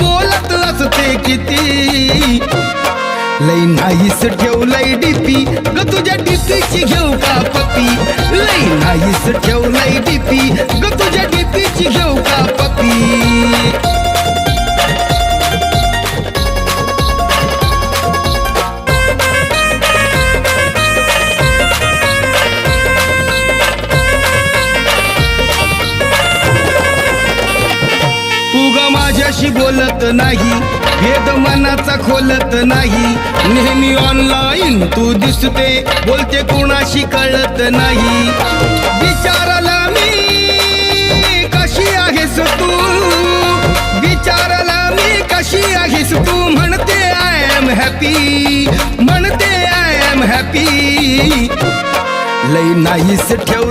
बोलत असते किती? लई नाहीस ठेव लई डीपी तुझ्या डीपीची घेऊ का पपी लई नाहीस ठेव लई डीपी कोणाशी बोलत नाही. भेद मनाचा खोलत नाही. नेहमी ऑनलाईन तू दिसते बोलते कोणाशी कळत नाही. विचारला मी कशी आहेस तू? विचारला मी कशी आहेस तू? म्हणते आय एम हॅपी म्हणते आय एम हॅपी लई नाहीस ठेव